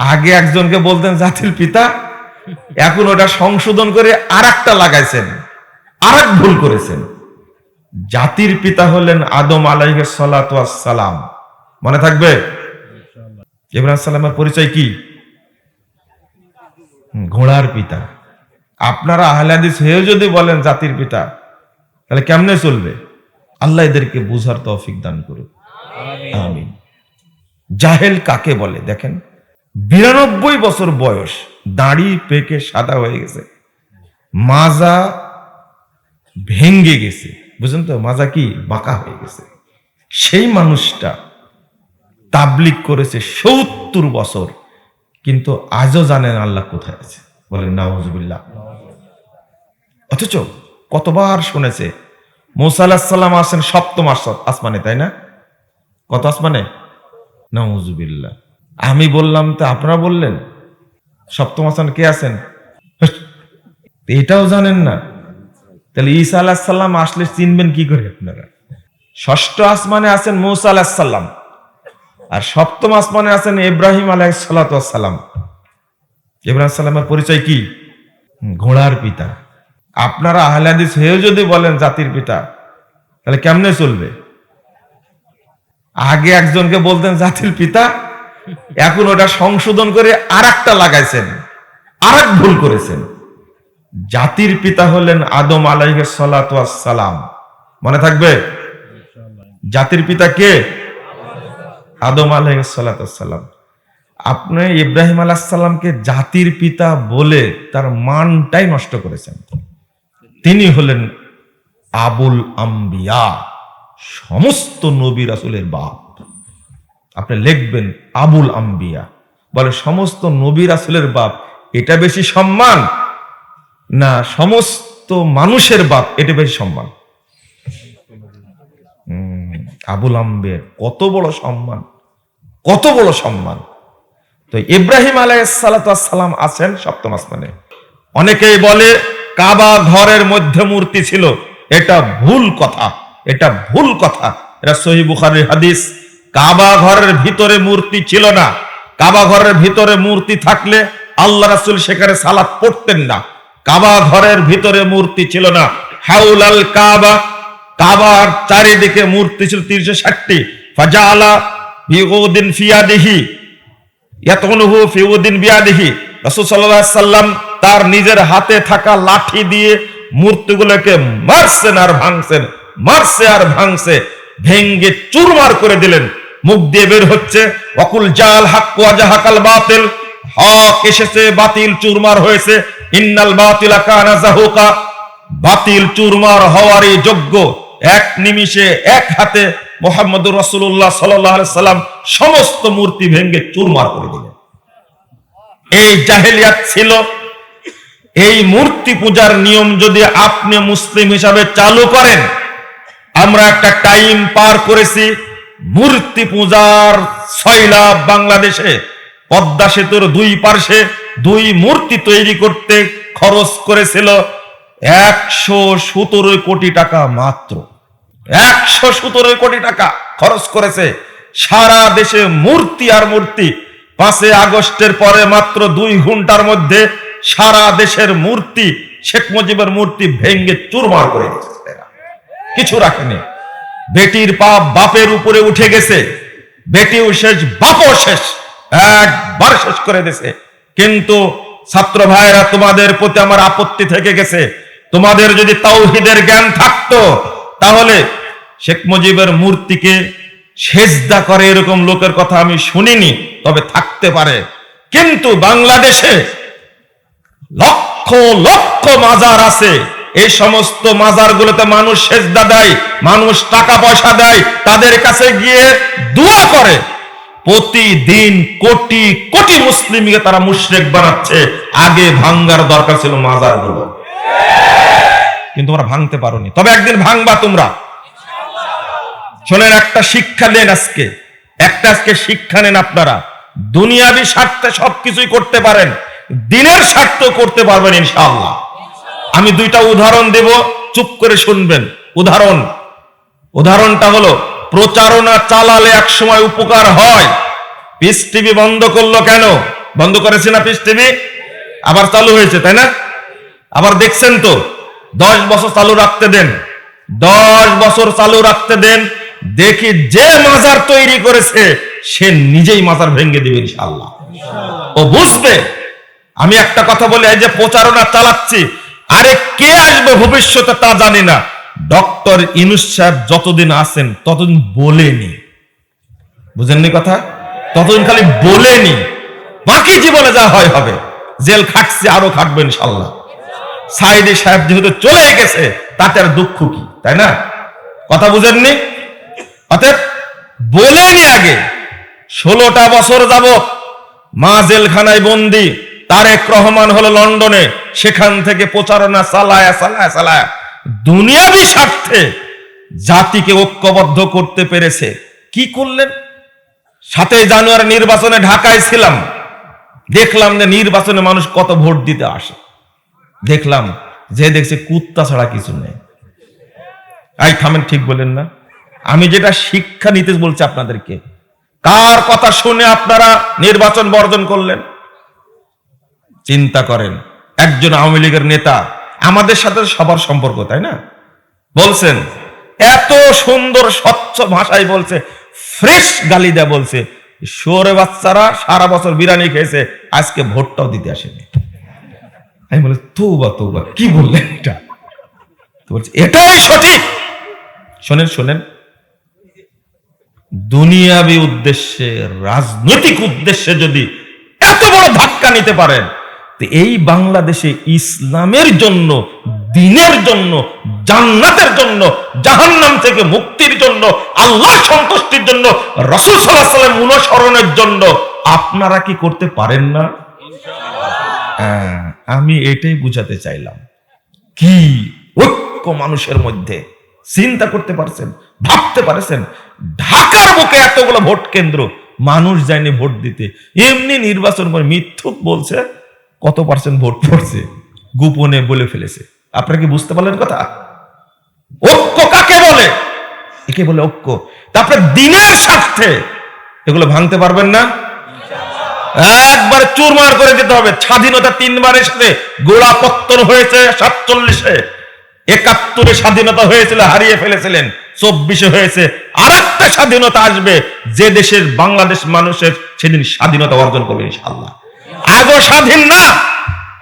আগে একজনকে বলতেন জাতির পিতা এখন ওটা সংশোধন করে আর একটা লাগাইছেন আর এক ভুল করেছেন। জাতির পিতা হলেন আদম আলাইহ সালাম। মনে থাকবে? ইব্রাহিম সালামের পরিচয় কি? ঘোড়ার পিতা। আপনারা আহলাদিস হয়েও যদি বলেন জাতির পিতা তাহলে কেমনে চলবে? আল্লাহ এদেরকে বুঝার তৌফিক দান করুক। আমিন। জাহেল কাকে বলে? দেখেন। বিরানব্বই বছর বয়স, দাড়ি পেকে সাদা হয়ে গেছে। মাজা ভেঙ্গে গেছে। বুঝলেন তো, মাজা কি? বাঁকা হয়ে গেছে। সেই মানুষটা তাবলিক করেছে সত্তর বছর, কিন্তু আজও জানেন আল্লাহ কোথায় আছে। বলেন, নাউজুবিল্লাহ। অথচ কতবার শুনেছে, মৌসা আলাহিসাল্লাম আসেন সপ্তম আসমানে, তাই না? কত আসমানে? নাউজুবিল্লাহ। আমি বললাম, তো আপনারা বললেন? সপ্তম আসমান কে আছেন? এটাও জানেন না। তাহলে ঈসা আলাহিসাল্লাম আসলে চিনবেন কি করে আপনারা? ষষ্ঠ আসমানে আছেন মৌসা আলাহিসাল্লাম আর সপ্তম আসমানে আছেন ইব্রাহিম আলাইসাল্লাম ইব্রাহিম সাল্লামের পরিচয় কি? ঘোড়ার পিতা। আপনারা আহলাদিস হয়েও যদি বলেন জাতির পিতা, তাহলে কেমনে চলবে? আগে একজনকে বলতেন জাতির পিতা এখন ওটা সংশোধন করে আর লাগাইছেন আর ভুল করেছেন। জাতির পিতা হলেন আদম আলাইহ সালাম। মনে থাকবে? জাতির পিতা কে? আদম আলাইসাল্লাম আপনি ইব্রাহিম আলাহাল্লামকে জাতির পিতা বলে তার মানটাই নষ্ট করেছেন। তিনি হলেন আবুল আম্বিয়া, সমস্ত নবী রাসুলের বাপ। আপনি লিখবেন আবুল আম্বিয়া। বলে, সমস্ত নবী রাসুলের বাপ, এটা বেশি সম্মান? না, সমস্ত মানুষের বাপ, এটা বেশি সম্মান। আবুল আম্বের কত বড় সম্মান, কত বড় সম্মান। তো ইব্রাহিম আলাইসালাম আছেন সপ্তম আসমানে। অনেকেই বলে, কাবা ঘরের মধ্যে মূর্তি ছিল। এটা ভুল কথা, এটা ভুল কথা। এটা সহি বুখারীর হাদিস। কাবা ঘরের ভিতরে মূর্তি ছিল না। কাবা ঘরের ভিতরে মূর্তি থাকলে আল্লাহ রাসূল সেখানে সালাত পড়তেন না। কাবা ঘরের ভিতরে মূর্তি ছিল না। হাউলাল কাবা, কাবার চারিদিকে মূর্তি ছিল তিনশো ষাটটি। ফাজালা বিউদিন ফিয়াদিহি ইয়াতনুহু ফিউদিন বিয়াদিহি। রাসূল আলাইহি সাল্লাম তার নিজের হাতে থাকা লাঠি দিয়ে মূর্তিগুলোকে মারছেন আর ভাঙছেন, মারছে আর ভাঙছে, ভেঙ্গে চুরমার করে দিলেন। মুখ দিয়ে বের হচ্ছে। অকুল জাল হাক্ক ওয়া জাহাকাল বাতিল। হক এসেছে, বাতিল চুরমার হয়েছে। ইন্নাল বাতিল কানা বাতিল চুরমার হওয়ারই যোগ্য এক নিমিষে, এক হাতে মোহাম্মদুর রসুল্লাহ সাল্লাম সমস্ত মূর্তি ভেঙ্গে চুরমার করে দিলেন। এই জাহেলিয়াত ছিল। এই মূর্তি পূজার নিয়ম যদি আপনি মুসলিম হিসাবে চালু করেন, আমরা একটা টাইম পার করেছি। মূর্তি পূজার ছয়লাভ বাংলাদেশে। পদ্মা সেতুর দুই পার্শ্বে দুই মূর্তি তৈরি করতে খরচ করেছিল একশো সতেরো কোটি টাকা মাত্র। একশো সতেরো কোটি টাকা খরচ করেছে সারা দেশে মূর্তি আর মূর্তি। পাঁচই আগস্টের পরে মাত্র দুই ঘণ্টার মধ্যে সারা দেশের মূর্তি, শেখ মুজিবের মূর্তি ভেঙ্গে চুরমার করে দিয়েছে কিছু রাখেনি। বেটির পাপ বাপের উপরে উঠে গেছে। বেটিও শেষ, বাপও শেষ, একবার শেষ করে দিয়েছে। কিন্তু ছাত্র ভাইরা তোমাদের প্রতি আমার আপত্তি থেকে গেছে। তোমাদের যদি তাওহিদের জ্ঞান থাকতো, তাহলে শেখ মুজিবের মূর্তিকে সেজদা করে এরকম লোকের কথা আমি শুনিনি, তবে থাকতে পারে। কিন্তু বাংলাদেশে লক্ষ লক্ষ মাজার আছে। এই সমস্ত মাজার গুলোতে মানুষ সেজদা দেয়, মানুষ টাকা পয়সা দেয়, তাদের কাছে গিয়ে দোয়া করে। প্রতিদিন কোটি কোটি মুসলিমকে তারা মুশরেক বানাচ্ছে। আগে ভাঙ্গার দরকার ছিল মাজারগুলো কিন্তু তোমরা ভাঙতে পারোনি। তবে একদিন ভাঙবা তোমরা। শোনেন, একটা শিক্ষা নেন আজকে। একটা আজকে শিক্ষা নেন আপনারা। দুনিয়াবি স্বার্থে সবকিছুই করতে পারেন। দিনের স্বার্থ করতে পারবেন ইনশাআল্লাহ। আমি দুইটা উদাহরণ দেব, চুপ করে শুনবেন। উদাহরণ। উদাহরণটা হলো, প্রচারণা চালালে এক সময় উপকার হয়। পিস টিভি বন্ধ করল কেন? বন্ধ করেছে না পিস টিভি? আবার চালু হয়েছে, তাই না? আবার দেখছেন তো, দশ বছর চালু রাখতে দেন। দশ বছর চালু রাখতে দেন। দেখি যে মাজার তৈরি করেছে, সে নিজেই মাজার ভেঙে দিবে ইনশাআল্লাহ। ও বুঝবে। আমি একটা কথা বলি, এই যে প্রচারণা চালাচ্ছি আরে কে আসবে ভবিষ্যতে তা জানি না। ডক্টর ইনুস সাহেব যতদিন আছেন, ততদিন বলেনি। বুঝেননি কথা? ততদিন খালি বলেনি। বাকি জীবনে যা হয় হবে। জেল খাটছে, আরও খাটবে ইনশাল্লাহ। সাইদি সাহেব যেহেতু চলে গেছে, তাতে আর দুঃখ কি, তাই না? কথা বুঝেননি? অতএব বলেনি আগে। ষোলোটা বছর যাবত মা জেলখানায় বন্দি তারেক রহমান হলো লন্ডনে, সেখান থেকে প্রচারণা চালায় চালায় চালায় দুনিয়াবি স্বার্থে জাতিকে ঐক্যবদ্ধ করতে পেরেছে। কি করলেন? সাতই জানুয়ারি নির্বাচনে ঢাকায় ছিলাম। দেখলাম যে নির্বাচনে মানুষ কত ভোট দিতে আসে। দেখলাম যে দেখছে কুত্তা ছাড়া কিছু নেই। আই থামেন, ঠিক বলেন না। আমি যেটা শিক্ষা নিতে বলছি আপনাদেরকে, কার কথা শুনে আপনারা নির্বাচন বর্জন করলেন? চিন্তা করেন। একজন আওয়ামী লীগের নেতা, আমাদের সাথে সবার সম্পর্ক, তাই না? বলছেন, এত সুন্দর স্বচ্ছ ভাষায় বলছে, ফ্রেশ গালি দেয়া বলছে। শোরে বাচ্চারা সারা বছর বিরিয়ানি খেয়েছে, আজকে ভোটটাও দিতে আসেনি। আমি বলে, তৌবা তৌবা, কি বললেন এটা? তো বলছে, এটাই সঠিক। শোনেন শোনেন। দুনিয়াবি উদ্দেশ্যে, রাজনৈতিক উদ্দেশ্যে যদি এত বড় ধাক্কা নিতে পারেন এই বাংলাদেশে ইসলামের জন্য দিনের জন্য জান্নাতের জন্য জাহান্নাম থেকে মুক্তির জন্য আল্লাহ সন্তুষ্টির জন্য রসুল সাল্লাহ সাল্লাম অনুসরণের জন্য আপনারা কি করতে পারেন না? হ্যাঁ, আমি এটাই বুঝাতে চাইলাম। কি ঐক্য মানুষের মধ্যে চিন্তা করতে পারছেন ভাবতে পারছেন? ঢাকার বুকে এতগুলো ভোট কেন্দ্র মানুষ যায়নি ভোট দিতে। এমনি নির্বাচন করে মিথ্যুক বলছে। কত পার্সেন্ট ভোট পড়ছে? গোপনে বলে ফেলেছে। আপনারা কি বুঝতে পারলেন কথা? ঐক্য কাকে বলে? একে বলে ঐক্য। তারপরে দিনের স্বার্থে। এগুলো ভাঙতে পারবেন না। একবার চুরমার করে দিতে হবে। স্বাধীনতা তিনবারের সাথে গোড়া পত্তন হয়েছে সাতচল্লিশে। একাত্তরে স্বাধীনতা হয়েছিল, হারিয়ে ফেলেছিলেন। চব্বিশে হয়েছে আর স্বাধীনতা আসবে। যে দেশের বাংলাদেশ মানুষের সেদিন স্বাধীনতা অর্জন করবে ইনশাআল্লাহ। আগো স্বাধীন না।